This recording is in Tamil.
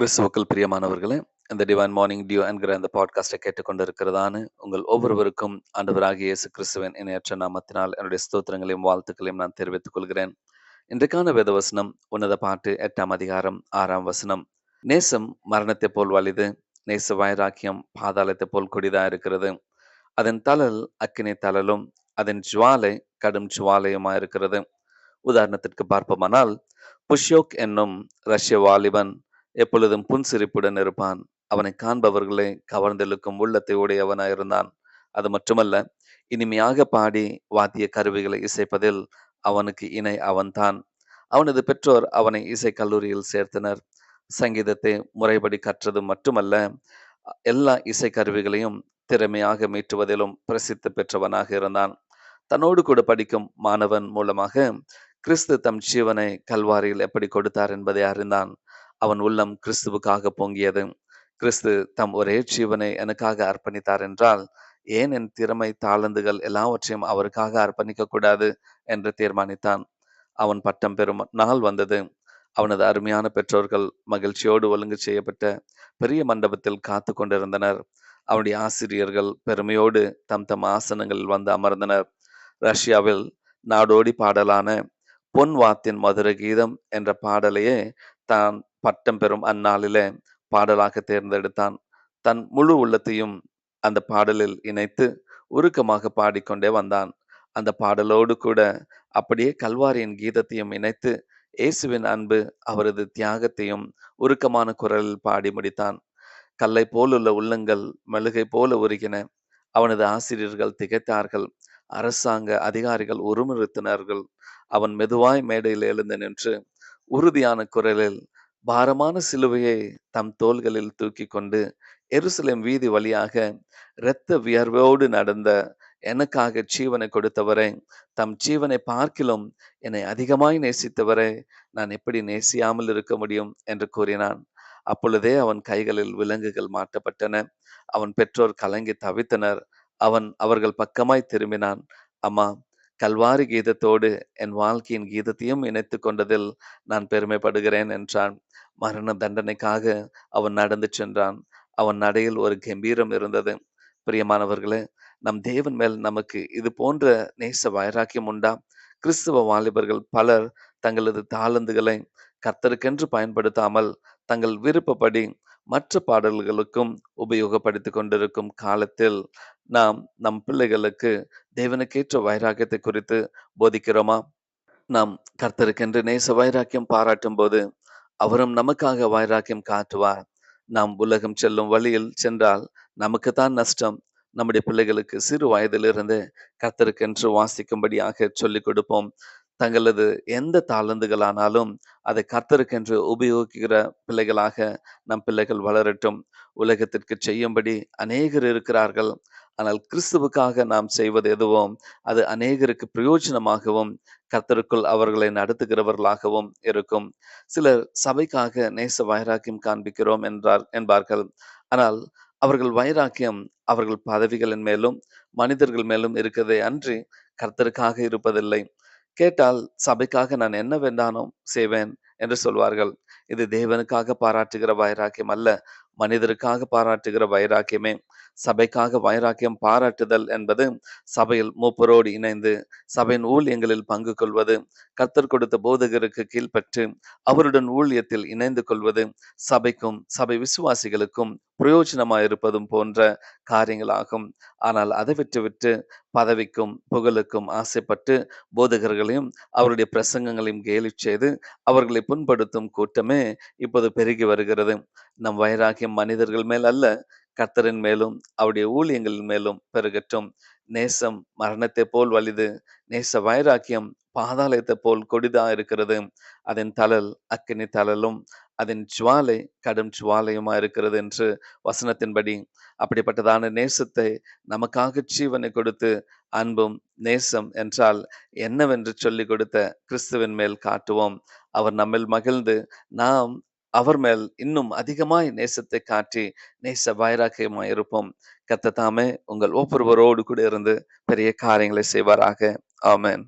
கிறிஸ்துவுக்குள் பிரியமானவர்களே இந்த டிவைன் மார்னிங் டியூ என்கிற அந்த பாட்காஸ்டை கேட்டுக்கொண்டிருக்கிறதான உங்கள் ஒவ்வொருவருக்கும் ஆண்டவராகிய இயேசு கிறிஸ்துவின் இணையற்ற நாமத்தினால் என்னுடைய ஸ்தோத்திரங்களையும் வாழ்த்துக்களையும் நான் தெரிவித்துக் கொள்கிறேன். இன்றைக்கான வேதவசனம் உன்னத பாட்டு எட்டாம் அதிகாரம் ஆறாம் வசனம். நேசம் மரணத்தை போல் வலிது நேச வைராக்கியம் பாதாளத்தை போல் கொடிதா இருக்கிறது. அதன் தளல் அக்கினி தளலும் அதன் ஜுவாலை கடும் ஜுவாலையுமா இருக்கிறது. உதாரணத்திற்கு பார்ப்போமானால் புஷ்யோக் என்னும் ரஷ்ய வாலிபன் எப்பொழுதும் புன்சிரிப்புடன் இருப்பான். அவனை காண்பவர்களை கவர்ந்தெழுக்கும் உள்ளத்தை உடையவனாயிருந்தான் அது மட்டுமல்ல இனிமையாக பாடி வாத்திய கருவிகளை இசைப்பதில் அவனுக்கு இணை அவன்தான். அவனது பெற்றோர் அவனை இசை கல்லூரியில் சேர்த்தனர். சங்கீதத்தை முறைப்படி கற்றது மட்டுமல்ல எல்லா இசை கருவிகளையும் திறமையாக மீட்டுவதிலும் பிரசித்தி பெற்றவனாக இருந்தான். தன்னோடு கூட படிக்கும் மாணவன் மூலமாக கிறிஸ்து தம் ஜீவனை கல்வாரியில் எப்படி கொடுத்தார் என்பதை அறிந்தான். அவன் உள்ளம் கிறிஸ்துவுக்காக பொங்கியது. கிறிஸ்து தம் ஒரே ஜீவனை எனக்காக அர்ப்பணித்தார் என்றால் ஏன் என் திறமை தாளந்துகள் எல்லாவற்றையும் அவருக்காக அர்ப்பணிக்க கூடாது? என்று தீர்மானித்தான். அவன் பட்டம் பெறும் நாள் வந்தது. அவனது அருமையான பெற்றோர்கள் மகிழ்ச்சியோடு ஒழுங்கு செய்யப்பட்ட பெரிய மண்டபத்தில் காத்து கொண்டிருந்தனர். அவனுடைய ஆசிரியர்கள் பெருமையோடு தம் தம் ஆசனங்களில் வந்து அமர்ந்தனர். ரஷ்யாவில் நாடோடி பாடலான பொன் வாத்தின் மதுர கீதம் என்ற பாடலையே தான் பட்டம் பெறும் அந்நாளில பாடலாக தேர்ந்தெடுத்தான். தன் முழு உள்ளத்தையும் அந்த பாடலில் இணைத்து உருக்கமாக பாடிக்கொண்டே வந்தான். அந்த பாடலோடு கூட அப்படியே கல்வாரியின் கீதத்தையும் இணைத்து இயேசுவின் அன்பு அவரது தியாகத்தையும் உருக்கமான குரலில் பாடி முடித்தான். கல்லை போலுள்ள உள்ளங்கள் மெழுகை போல உருகின அவனது ஆசிரியர்கள் திகைத்தார்கள். அரசாங்க அதிகாரிகள் உருமுறுத்தினார்கள் அவன் மெதுவாய் மேடையில் எழுந்து நின்று உறுதியான குரலில் பாரமான சிலுவையை தம் தோள்களில் தூக்கி கொண்டு எருசலேம் வீதி வழியாக இரத்த வியர்வோடு நடந்த எனக்காக ஜீவனை கொடுத்தவரை தம் ஜீவனை பார்க்கிலும் என்னை அதிகமாய் நேசித்தவரை நான் எப்படி நேசியாமல் இருக்க முடியும்? என்று கூறினான். அப்பொழுதே அவன் கைகளில் விலங்குகள் மாட்டப்பட்டன. அவன் பெற்றோர் கலங்கி தவித்தனர். அவன் அவர்கள் பக்கமாய் திரும்பினான். அம்மா கல்வாரி கீதத்தோடு என் வாழ்க்கையின் கீதத்தையும் இணைத்து கொண்டதில் நான் பெருமைப்படுகிறேன் என்றான். மரண தண்டனைக்காக அவன் நடந்து சென்றான். அவன் நடையில் ஒரு கம்பீரம் இருந்தது. பிரியமானவர்களே நம் தேவன் மேல் நமக்கு இது போன்ற நேச வைராக்கியம் உண்டா? கிறிஸ்துவ வாலிபர்கள் பலர் தங்களது தாளந்துகளை கர்த்தருக்கென்று பயன்படுத்தாமல் தங்கள் விருப்பப்படி மற்ற பாடல்களுக்கும் உபயோகப்படுத்தி கொண்டிருக்கும் காலத்தில் நாம் நம் பிள்ளைகளுக்கு தேவனுக்கேற்ற வைராக்கியத்தை குறித்து போதிக்கிறோமா? நாம் கர்த்தருக்கென்று நேச வைராக்கியம் பாராட்டும் போது அவரும் நமக்காக வைராக்கியம் காட்டுவார். நாம் உலகம் செல்லும் வழியில் சென்றால் நமக்கு தான் நஷ்டம். நம்முடைய பிள்ளைகளுக்கு சிறு வயதிலிருந்து கர்த்தருக்கென்று வாசிக்கும்படியாக சொல்லிக் கொடுப்போம். தங்களது எந்த தாளந்துகளானாலும் அதை கர்த்தருக்கென்று உபயோகிக்கிற பிள்ளைகளாக நம் பிள்ளைகள் வளரட்டும். உலகத்திற்கு செய்யும்படி அநேகர் இருக்கிறார்கள். ஆனால் கிறிஸ்துவுக்காக நாம் செய்வது எதுவும் அது அநேகருக்கு பிரயோஜனமாகவும் கர்த்தருக்குள் அவர்களை நடத்துகிறவர்களாகவும் இருக்கும். சிலர் சபைக்காக நேச வைராக்கியம் காண்பிக்கிறோம் என்றார் என்பார்கள். ஆனால் அவர்கள் வைராக்கியம் அவர்கள் பதவிகளின் மேலும் மனிதர்கள் மேலும் இருக்கதே அன்றி கர்த்தருக்காக இருப்பதில்லை. கேட்டால் சபைக்காக நான் என்ன வேண்டானோ செய்வேன்? என்று சொல்வார்கள். இது தேவனுக்காக பாராட்டுகிற வைராக்கியம் அல்ல மனிதருக்காக பாராட்டுகிற வைராக்கியமே. சபைக்காக வைராக்கியம் பாராட்டுதல் என்பது சபையில் மூப்பரோடு இணைந்து சபையின் ஊழியங்களில் பங்கு கொள்வது கர்த்தர் கொடுத்த போதகருக்கு கீழ்பற்று அவருடன் ஊழியத்தில் இணைந்து கொள்வது சபைக்கும் சபை விசுவாசிகளுக்கும் பிரயோஜனமாக இருப்பதும் போன்ற காரியங்களாகும். ஆனால் அதை விட்டுவிட்டு பதவிக்கும் புகழுக்கும் ஆசைப்பட்டு போதகர்களையும் அவருடைய பிரசங்கங்களையும் கேலி செய்து அவர்களை புண்படுத்தும் கூட்டமே இப்போது பெருகி வருகிறது. நம் வைராகியம் மனிதர்கள் மேல் அல்ல கர்த்தரின் மேலும் அவருடைய ஊழியங்களின் மேலும் பெருகட்டும். நேசம் மரணத்தை போல் வலிது நேச வைராக்கியம் பாதாளத்தை போல் கொடிதா இருக்கிறது. அதன் தளல் அக்கினி தளலும் அதன் ஜுவாலை கடும் ஜுவாலையுமா இருக்கிறது என்று வசனத்தின்படி அப்படிப்பட்டதான நேசத்தை நமக்காக ஜீவனை கொடுத்து அன்பும் நேசம் என்றால் என்னவென்று சொல்லிக் கொடுத்த கிறிஸ்துவின் மேல் காட்டுவோம். அவர் நம்மில் மகிழ்ந்து நாம் அவர் மேல் இன்னும் அதிகமாய் நேசத்தை காட்டி நேச வைராக்கியமாய் இருப்போம். கத்த தாமே உங்கள் ஒவ்வொருவரோடு கூட இருந்து பெரிய காரியங்களை செய்வாராக. ஆமேன்.